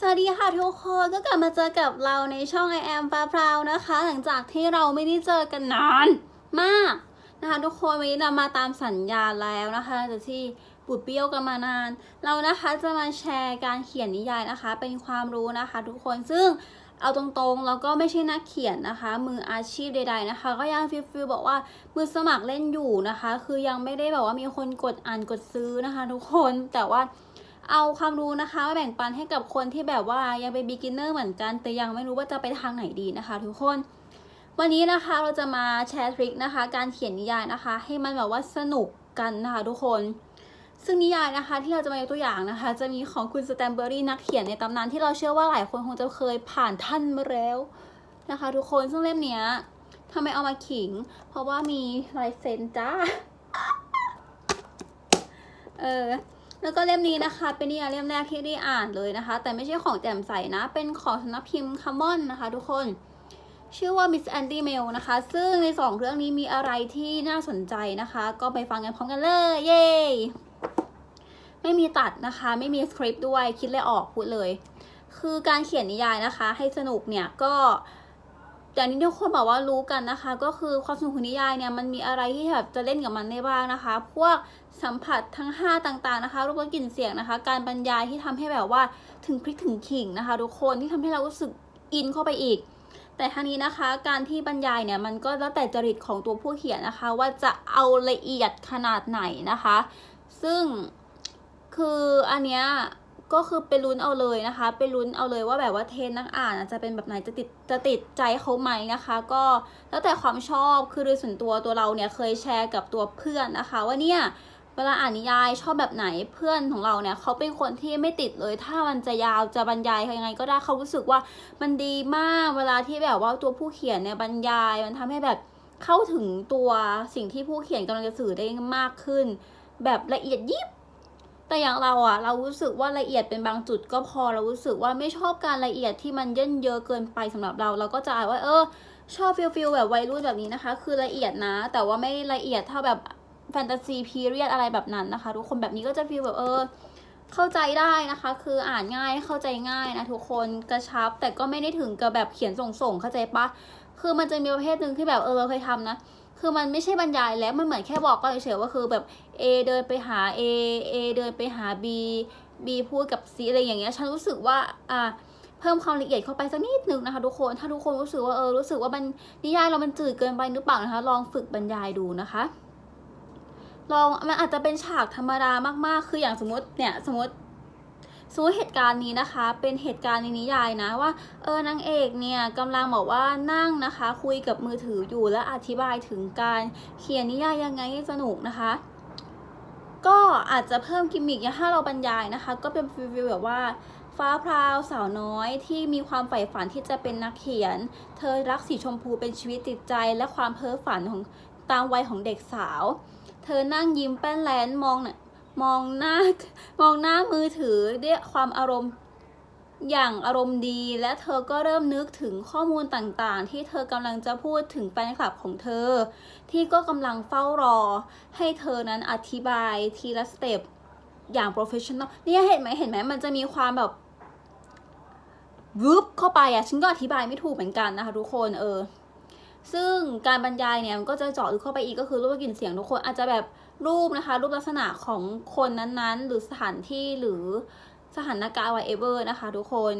สวัสดีค่ะทุกคนก็กลับมาเจอกับเราในช่อง I am ฟ้าพราวนะคะ หลังจากที่เราไม่ได้เจอกันนานมากนะคะทุกคนวันนี้เรามาตามสัญญาแล้วนะคะจากที่ปุดเปี้ยวกันมานาน เรานะคะจะมาแชร์การเขียนนิยายนะคะ เป็นความรู้นะคะ ทุกคนซึ่งเอาตรงๆเราก็ไม่ใช่นักเขียนนะคะ มืออาชีพใด ๆนะคะ ก็ยังฟิลฟิลบอกว่ามือสมัครเล่นอยู่นะคะ คือยังไม่ได้แบบว่ามีคนกดอ่านกดซื้อนะคะ ทุกคนแต่ว่า เอาความรู้นะคะมาแบ่งปันให้กับคนที่แบบว่ายังเป็น beginner เหมือนกัน แต่ยังไม่รู้ว่าจะไปทางไหนดีนะคะ ทุกคน วันนี้นะคะเราจะมาแชร์ทริคนะคะ การเขียนนิยายนะคะ ให้มันแบบว่าสนุกกันนะคะ ทุกคน ซึ่งนิยายนะคะ ที่เราจะมายกตัวอย่างนะคะ จะมีของคุณสแตมเบอรี่นักเขียนในตำนานที่เราเชื่อว่าหลายคนคงจะเคยผ่านท่านมาแล้วนะคะ ทุกคนซึ่งเล่มเนี้ยทำไมเอามาขิง เพราะว่ามีลายเซ็นจ้า เออ แล้วก็เล่มนี้นะคะ เป็นนิยายเล่มแรกที่ได้อ่านเลยนะคะ แต่ไม่ใช่ของแจ่มใสนะ เป็นของสำนักพิมพ์คัมมอนนะคะทุกคน ชื่อว่า Miss Andy Mail นะคะ ซึ่งในสองเรื่องนี้มีอะไรที่น่าสนใจนะคะ ก็ไปฟังกันพร้อมกันเลย เย้ไม่มีตัดนะคะ ไม่มีสคริปต์ด้วย คิดเลยออกพูดเลย คือการเขียนนิยายนะคะ ให้สนุกเนี่ยก็ อย่างที่ทุกคนบอกว่ารู้กันนะคะ ก็คือความสนุกของนิยายเนี่ยมันมีอะไรที่แบบจะเล่นกับมันได้บ้างนะคะ พวกสัมผัสทั้ง 5 ต่างๆนะคะรูปรสกลิ่นเสียงนะคะ การบรรยายที่ทำให้แบบว่าถึงพริกถึงขิงนะคะ ทุกคนที่ทำให้เรารู้สึกอินเข้าไปอีก แต่ทั้งนี้นะคะการที่บรรยายเนี่ยมันก็แล้วแต่จริตของตัวผู้เขียนนะคะ ว่าจะเอาละเอียดขนาดไหนนะคะ ซึ่งคืออันเนี้ย ก็คือไปลุ้นเอาเลยนะคะ ไปลุ้นเอาเลยว่าแบบว่าเทนนักอ่านจะเป็นแบบไหนจะติดจะติดใจเขาไหมนะคะ ก็แล้วแต่ความชอบคือโดยส่วนตัวตัวเราเนี่ยเคยแชร์กับตัวเพื่อนนะคะ ว่าเนี่ยเวลาอ่านนิยายชอบแบบไหนเพื่อนของเราเนี่ยเขาเป็นคนที่ไม่ติดเลย ถ้ามันจะยาวจะบรรยายยังไงก็ได้เขารู้สึกว่ามันดีมากเวลาที่แบบว่าตัวผู้เขียนเนี่ยบรรยาย มันทำให้แบบเข้าถึงตัวสิ่งที่ผู้เขียนกำลังจะสื่อได้มากขึ้น แบบละเอียดยิบ แต่อย่างเราอะเรารู้สึกว่าละเอียดเป็นบางจุดก็พอเรารู้สึกว่าไม่ชอบการละเอียดที่มันเย่นเยอะเกินไปสำหรับเรา เราก็จะอ่านว่า เออ ชอบฟิลฟิลแบบวัยรุ่นแบบนี้นะคะ คือละเอียดนะ แต่ว่าไม่ละเอียดเท่าแบบแฟนตาซีพีเรียดอะไรแบบนั้นนะคะ ทุกคนแบบนี้ก็จะฟีลแบบเออ เข้าใจได้นะคะ คืออ่านง่ายเข้าใจง่ายนะทุกคนกระชับ แต่ก็ไม่ได้ถึงกับแบบเขียนส่งๆเข้าใจปะ คือมันจะมีประเภทหนึ่งที่แบบเออเราเคยทำนะคือมันไม่ใช่บรรยายแล้วมันเหมือนแค่บอกก็เฉยๆว่าคือแบบ A เดินไปหา A A เดินไปหา B B พูดกับ C อะไรอย่างเงี้ยฉันรู้สึกว่าอ่าเพิ่มความละเอียดเข้าไปสักนิดนึงนะคะทุกคนถ้าทุกคนรู้สึกว่าเออรู้สึกว่ามันนิยายเรามันจืดเกินไปหรือเปล่านะคะลองฝึกบรรยายดูนะคะลองมันอาจจะเป็นฉากธรรมดามากๆ คืออย่างสมมติเนี่ยสมมติ สมมติเหตุการณ์นี้นะคะ เป็นเหตุการณ์ในนิยายนะว่าเออนางเอกเนี่ยกำลังบอกว่านั่งนะคะ คุยกับมือถืออยู่และอธิบายถึงการเขียนนิยายยังไงให้สนุกนะคะ ก็อาจจะเพิ่มกิมมิคอย่างถ้าเราบรรยายนะคะ ก็เป็นฟีลแบบว่าฟ้าพราวสาวน้อยที่มีความใฝ่ฝันที่จะเป็นนักเขียน เธอรักสีชมพูเป็นชีวิตจิตใจ และความเพ้อฝันของตามวัยของเด็กสาว เธอนั่งยิ้มแป้นแลนมองน่ะ มองหน้ามองหน้ามือถือด้วยความอารมณ์อย่างอารมณ์ดีและเธอก็เริ่มนึกถึงข้อมูลต่างๆ ที่เธอกำลังจะพูดถึงแฟนคลับของเธอ ที่ก็กำลังเฝ้ารอ ให้เธอนั้นอธิบายทีละสเต็ปอย่างโปรเฟชชั่นอลเนี่ยเห็นไหมเห็นไหมมันจะมีความแบบวึบเข้าไปอะฉันก็อธิบายไม่ถูกเหมือนกันนะคะทุกคนเออซึ่งการบรรยายเนี่ยมันก็จะเจาะลึกเข้าไปอีกก็คือรูปกลิ่นเสียงทุกคนอาจจะแบบ รูปนะคะ รูปลักษณะของคนนั้นๆ หรือสถานที่หรือสถานการณ์ whatever นะคะ ทุกคน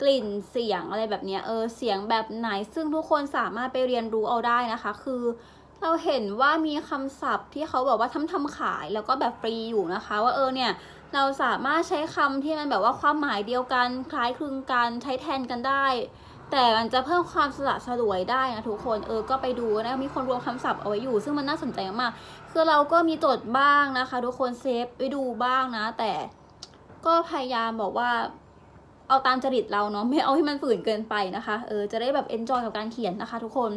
กลิ่นเสียงอะไรแบบเนี้ยเออเสียงแบบไหนซึ่งทุกคนสามารถไปเรียนรู้เอาได้นะคะ คือเราเห็นว่ามีคำศัพท์ที่เขาบอกว่าทำทำขายแล้วก็แบบฟรีอยู่นะคะ ว่าเออเนี่ย เราสามารถใช้คำที่มันแบบว่าความหมายเดียวกัน คล้ายคลึงกันใช้แทนกันได้ แต่มันจะเพิ่มความสละสลวยได้นะทุกคนเออก็ไปดูนะมีคนรวมคำศัพท์เอาไว้อยู่ ซึ่งมันน่าสนใจมากๆคือเราก็มีจดบ้างนะคะ ทุกคนเซฟไปดูบ้างนะ แต่ก็พยายามบอกว่าเอาตามจริตเราเนาะไม่เอาให้มันฝืนเกินไปนะคะเออจะได้แบบเอนจอยกับการเขียนนะคะ ทุกคน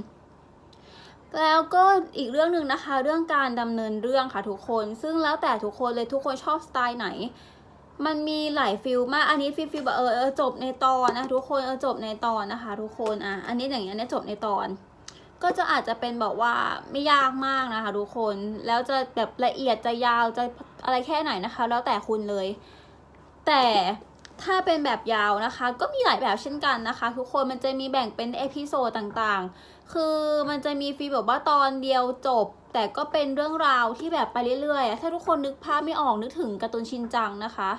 แล้วก็อีกเรื่องหนึ่งนะคะ เรื่องการดำเนินเรื่องค่ะทุกคน ซึ่งแล้วแต่ทุกคนเลยทุกคนชอบสไตล์ไหน มันมีหลายฟิลมาก อันนี้ฟิลฟิลแบบเออเออจบในตอนนะทุกคนเออจบในตอนนะคะ ทุกคนอะอันนี้อย่างเงี้ยเนี่ยจบในตอน ก็จะอาจจะเป็นแบบว่าไม่ยากมากนะคะ ทุกคนแล้วจะแบบละเอียดจะยาวจะอะไรแค่ไหนนะคะ แล้วแต่คุณเลย แต่ถ้าเป็นแบบยาวนะคะ ก็มีหลายแบบเช่นกันนะคะ ทุกคนมันจะมีแบ่งเป็นเอพิโซดต่างๆ คือมันจะมีฟีลแบบว่าตอนเดียวจบ แต่ก็เป็นเรื่องราวที่แบบไปเรื่อยๆ ถ้าทุกคนนึกภาพไม่ออกนึกถึงการ์ตูนชินจังนะคะ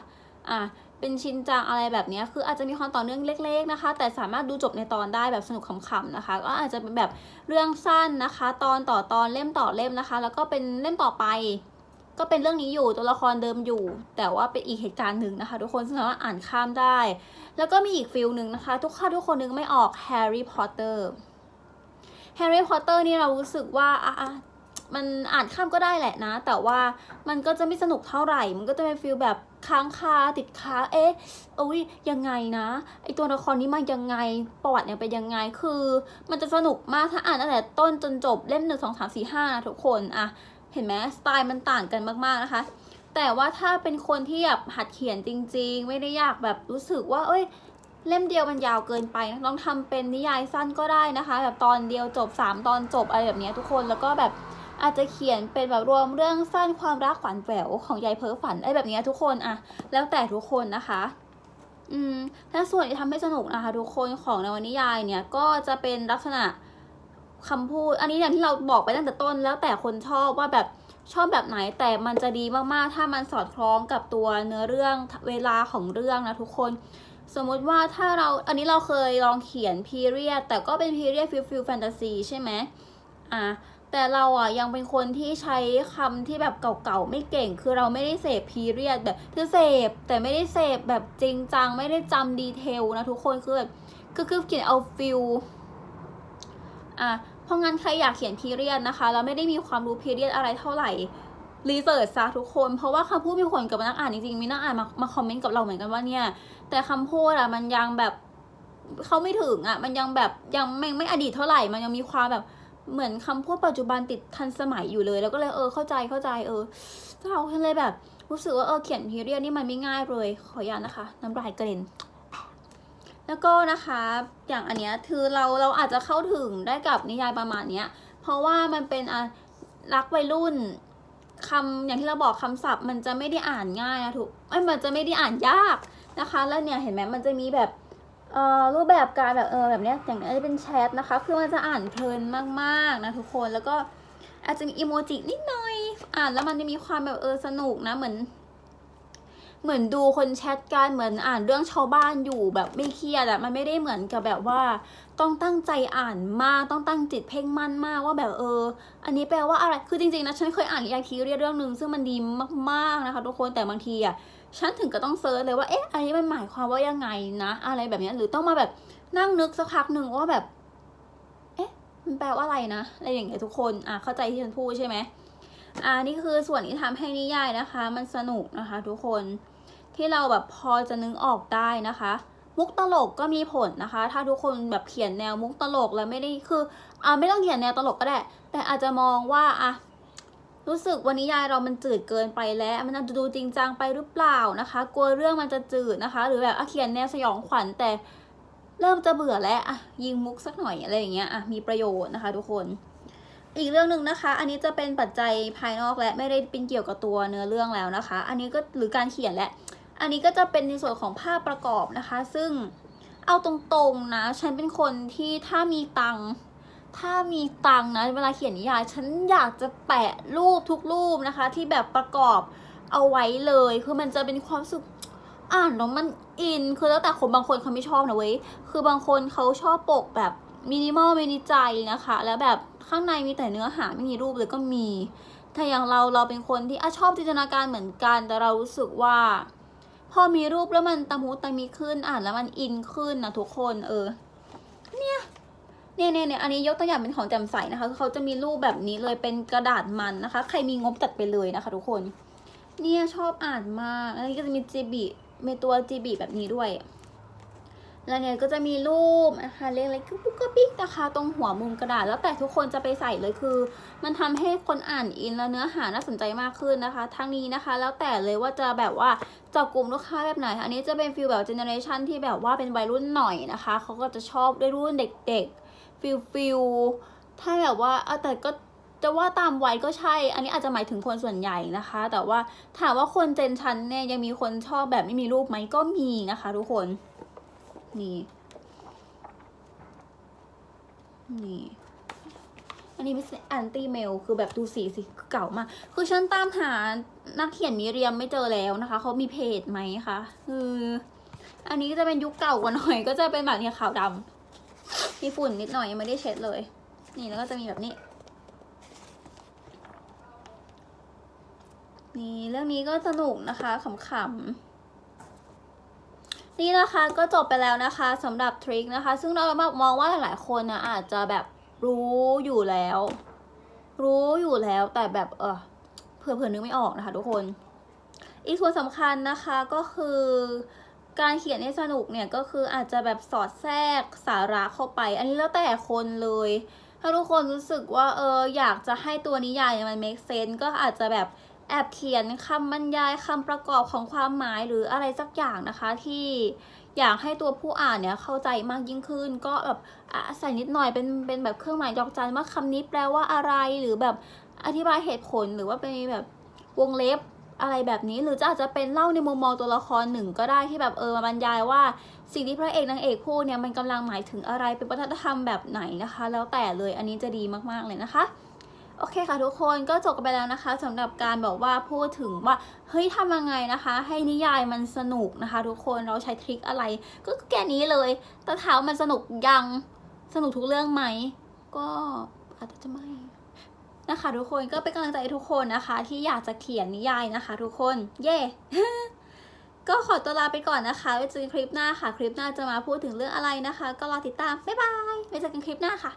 อะ เป็นชินจังอะไรแบบนี้คืออาจจะมีความต่อเนื่องเล็ก ๆนะคะ แต่สามารถดูจบในตอนได้แบบสนุกขำๆนะคะ ก็อาจจะเป็นแบบเรื่องสั้นนะคะ ตอนต่อตอนเล่มต่อเล่มนะคะ แล้วก็เป็นเล่มต่อไป ก็เป็นเรื่องนี้อยู่ตัวละครเดิมอยู่ แต่ว่าเป็นอีกเหตุการณ์หนึ่งนะคะ ทุกคนสามารถอ่านข้ามได้ แล้วก็มีอีกฟิลหนึ่งนะคะ ทุกข้าทุกคนนึกไม่ออกแฮร์รี่พอตเตอร์แฮร์รี่พอตเตอร์นี่เรารู้สึกว่าอะ มันอ่านข้ามก็ได้แหละนะ แต่ว่ามันก็จะไม่สนุกเท่าไหร่ มันก็จะเป็นฟิลแบบค้างคาติดค้าเอ๊ะเอ้ยยังไงนะไอตัวละครนี้มายังไงประวัติเนี่ยเป็นยังไงคือ มันจะสนุกมากถ้าอ่านตั้งแต่ต้นจนจบเล่มหนึ่งสองสามสี่ห้าทุกคนอะเห็นไหมสไตล์มันต่างกันมากๆนะคะแต่ว่าถ้าเป็นคนที่แบบหัดเขียนจริง ๆ ไม่ได้อยากแบบรู้สึกว่า เอ้ย เล่มเดียวมันยาวเกินไปนะลองทำเป็นนิยายสั้นก็ได้นะคะ แบบตอนเดียวจบ 3 ตอนจบอะไรแบบนี้ทุกคนแล้วก็แบบ อาจจะเขียนเป็นแบบรวมเรื่องสั้นความรักฝันแหววของยายเพ้อฝันอะไรแบบนี้ทุกคนอะแล้วแต่ทุกคนนะคะ อืมถ้าส่วนที่ทำให้สนุกนะคะทุกคนของนวนิยายเนี่ยก็จะเป็นลักษณะคำพูด อันนี้อย่างที่เราบอกไปตั้งแต่ต้น แล้วแต่คนชอบว่าแบบชอบแบบไหนแต่มันจะดีมากๆ ถ้ามันสอดคล้องกับตัวเนื้อเรื่องเวลาของเรื่องนะทุกคน สมมุติว่าถ้าเราอันนี้เราเคยลองเขียนพีเรียดแต่ก็เป็นพีเรียดฟิลฟิลแฟนตาซีใช่ไหมอะ แต่เราอะยังเป็นคนที่ใช้คำที่แบบเก่าๆไม่เก่ง คือเราไม่ได้เสพพีเรียดแบบคือเสพแต่ไม่ได้เสพแบบจริงจังไม่ได้จำดีเทลนะทุกคนคือแบบคือคือเขียนเอาฟิลอะเพราะงั้นใครอยากเขียนพีเรียดนะคะแล้วไม่ได้มีความรู้พีเรียดอะไรเท่าไหร่รีเสิร์ชซะทุกคน เพราะว่าคำพูดมีผลกับนักอ่านจริงๆมีนักอ่านมามาคอมเมนต์กับเราเหมือนกันว่าเนี่ย แต่คำพูดอะมันยังแบบเขาไม่ถึงอะมันยังแบบยังไม่ไม่อดีตเท่าไหร่ มันยังมีความแบบ เหมือนคำพูดปัจจุบันติดทันสมัยอยู่เลย แล้วก็เลยเออเข้าใจเข้าใจเออเราเลยแบบ รู้สึกว่าเออเขียนพีเรียดนี่มันไม่ง่ายเลย ขออนุญาตนะคะ น้ำลายกระเด็นแล้วก็นะคะอย่างอันเนี้ยคือเราเราอาจจะเข้าถึงได้กับนิยายประมาณเนี้ย เพราะว่ามันเป็นอะรักวัยรุ่นคำอย่างที่เราบอกคำศัพท์ มันจะไม่ได้อ่านง่ายนะถูกไอ้มันจะไม่ได้อ่านยากนะคะ แล้วเนี่ยเห็นไหมมันจะมีแบบ รูปแบบการแบบเออแบบเนี้ยอย่างนี้จะเป็นแชทนะคะ คือมันจะอ่านเพลินมากๆนะทุกคนแล้วก็อาจจะมีอีโมจินิดหน่อย อ่านแล้วมันจะมีความแบบเออสนุกนะเหมือน เหมือนดูคนแชทกันเหมือนอ่านเรื่องชาวบ้านอยู่แบบไม่เครียดอะมันไม่ได้เหมือนกับแบบว่า ต้องตั้งใจอ่านมากต้องตั้งจิตเพ่งมั่นมากว่าแบบเออ อันนี้แปลว่าอะไรคือจริงๆนะฉันเคยอ่านยาคีเรียเรื่องหนึ่งซึ่งมันดีมากๆนะคะ ทุกคนแต่บางทีอะ ฉันถึงก็ต้องเซิร์ชเลยว่า เอ๊ะ อันนี้มันหมายความว่ายังไงนะ อะไรแบบนี้ หรือต้องมาแบบนั่งนึกสักพักหนึ่งว่าแบบ เอ๊ะ มันแปลว่าอะไรนะ อะไรอย่างเงี้ยทุกคน อะ เข้าใจที่ฉันพูดใช่ไหมอ่านี่คือส่วนที่ทำให้นิยายนะคะ มันสนุกนะคะ ทุกคน ที่เราแบบพอจะนึกออกได้นะคะ มุกตลกก็มีผลนะคะ ถ้าทุกคนแบบเขียนแนวมุกตลกแล้วไม่ได้ คือ อ่าไม่ต้องเขียนแนวตลกก็ได้ แต่อาจจะมองว่า อะ รู้สึกวันนี้ยายเรามันจืดเกินไปแล้ว มันจะดูจริงจังไปหรือเปล่านะคะ กลัวเรื่องมันจะจืดนะคะ หรือแบบอะเขียนแนวสยองขวัญแต่เริ่มจะเบื่อแล้วอะยิงมุกสักหน่อยอะไรอย่างเงี้ยอะมีประโยชน์นะคะ ทุกคน อีกเรื่องหนึ่งนะคะ อันนี้จะเป็นปัจจัยภายนอกและไม่ได้เป็นเกี่ยวกับตัวเนื้อเรื่องแล้วนะคะ อันนี้ก็หรือการเขียนแหละอันนี้ก็จะเป็นในส่วนของภาพประกอบนะคะ ซึ่งเอาตรงๆนะ ฉันเป็นคนที่ถ้ามีตังค์ ถ้ามีตังนะเวลาเขียนนิยายฉันอยากจะแปะรูปทุกรูปนะคะ ที่แบบประกอบเอาไว้เลยคือมันจะเป็นความสุขอ่านแล้วมันอินคือแล้วแต่คนบางคนเขาไม่ชอบนะเว้ยคือบางคนเขาชอบปกแบบมินิมอลมินิใจนะคะ แล้วแบบข้างในมีแต่เนื้อหาไม่มีรูปเลยก็มีถ้าอย่างเราเราเป็นคนที่อชอบจินตนาการเหมือนกัน แต่เรารู้สึกว่า พอมีรูปแล้วมันตะมุตะมีขึ้นอ่านแล้วมันอินขึ้นนะทุกคนเออ เนี่ยเนี่ยเนี่ยอันนี้ยกตัวอย่างเป็นของแจ่มใสนะคะคือเขาจะมีรูปแบบนี้เลยเป็นกระดาษมันนะคะ ใครมีงบจัดไปเลยนะคะ ทุกคน เนี่ยชอบอ่านมากอันนี้ก็จะมีจีบีมีตัวจีบีแบบนี้ด้วยแล้วเนี่ยก็จะมีรูปนะคะเล็กๆกุ๊กปิ๊กนะคะตรงหัวมุมกระดาษ แล้วแต่ทุกคนจะไปใส่เลยคือ มันทำให้คนอ่านอินและเนื้อหาน่าสนใจมากขึ้นนะคะ ทั้งนี้นะคะ แล้วแต่เลยว่าจะแบบว่าเจาะกลุ่มลูกค้าแบบไหน อันนี้จะเป็นฟิลแบบเจเนอเรชันที่แบบว่าเป็นวัยรุ่นหน่อยนะคะเขาก็จะชอบด้รุ่นเด็ก ๆ ฟิลฟิลถ้าแบบว่าเอแต่ก็จะว่าตามวัยก็ใช่ อันนี้อาจจะหมายถึงคนส่วนใหญ่นะคะ แต่ว่าถามว่าคนเจนชั้นเนี่ยยังมีคนชอบแบบไม่มีรูปไหมก็มีนะคะทุกคน นี่ นี่ อันนี้เป็นแอนตี้เมล คือแบบดูสีสิเก่ามาก คือฉันตามหานักเขียนมิเรียมไม่เจอแล้วนะคะ เขามีเพจไหมคะ คือ อันนี้ก็จะเป็นยุคเก่ากว่าหน่อย ก็จะเป็นแบบเนี้ขาวดำ มีฝุ่นนิดหน่อยยังไม่ได้เช็ดเลย นี่แล้วก็จะมีแบบนี้ นี่เรื่องนี้ก็สนุกนะคะขำๆนี่นะคะก็จบไปแล้วนะคะสำหรับทริคนะคะ ซึ่งเรามองว่าหลายๆคนนะอาจจะแบบรู้อยู่แล้ว รู้อยู่แล้วแต่แบบเออเผื่อเผื่อนึกไม่ออกนะคะทุกคน อีกส่วนสำคัญนะคะก็คือ การเขียนให้สนุกเนี่ยก็คืออาจจะแบบสอดแทรกสาระเข้าไป อันนี้แล้วแต่คนเลย ถ้าทุกคนรู้สึกว่าเอออยากจะให้ตัวนิยายมัน make sense ก็อาจจะแบบแอบเขียนคำบรรยายคำประกอบของความหมายหรืออะไรสักอย่างนะคะที่อยากให้ตัวผู้อ่านเนี่ยเข้าใจมากยิ่งขึ้น ก็แบบใส่นิดหน่อยเป็นเป็นแบบเครื่องหมายดอกจันว่าคำนี้แปลว่าอะไรหรือแบบอธิบายเหตุผลหรือว่าเป็นแบบวงเล็บ อะไรแบบนี้หรือจะอาจจะเป็นเล่าในมุมมองตัวละครหนึ่งก็ได้ที่แบบเออมาบรรยายว่า สิ่งที่พระเอกนางเอกพูดเนี่ยมันกำลังหมายถึงอะไรเป็นวัฒนธรรมแบบไหนนะคะ แล้วแต่เลยอันนี้จะดีมากๆเลยนะคะโอเคค่ะทุกคนก็จบกันไปแล้วนะคะสำหรับการบอกว่าพูดถึงว่าเฮ้ยทำยังไงนะคะ ให้นิยายมันสนุกนะคะ ทุกคนเราใช้ทริคอะไร ก็แค่นี้เลย แต่ถามว่ามันสนุกยังสนุกทุกเรื่องไหม ก็อาจจะไม่ นะคะ ทุกคนก็เป็นกำลังใจทุกคนนะคะ ที่อยากจะเขียนนิยายนะคะ ทุกคนเย่ก็ขอตัวลาไปก่อนนะคะไว้เจอกันคลิปหน้าค่ะ คลิปหน้าจะมาพูดถึงเรื่องอะไรนะคะ ก็รอติดตามบ๊ายบายไว้เจอกันคลิปหน้าค่ะ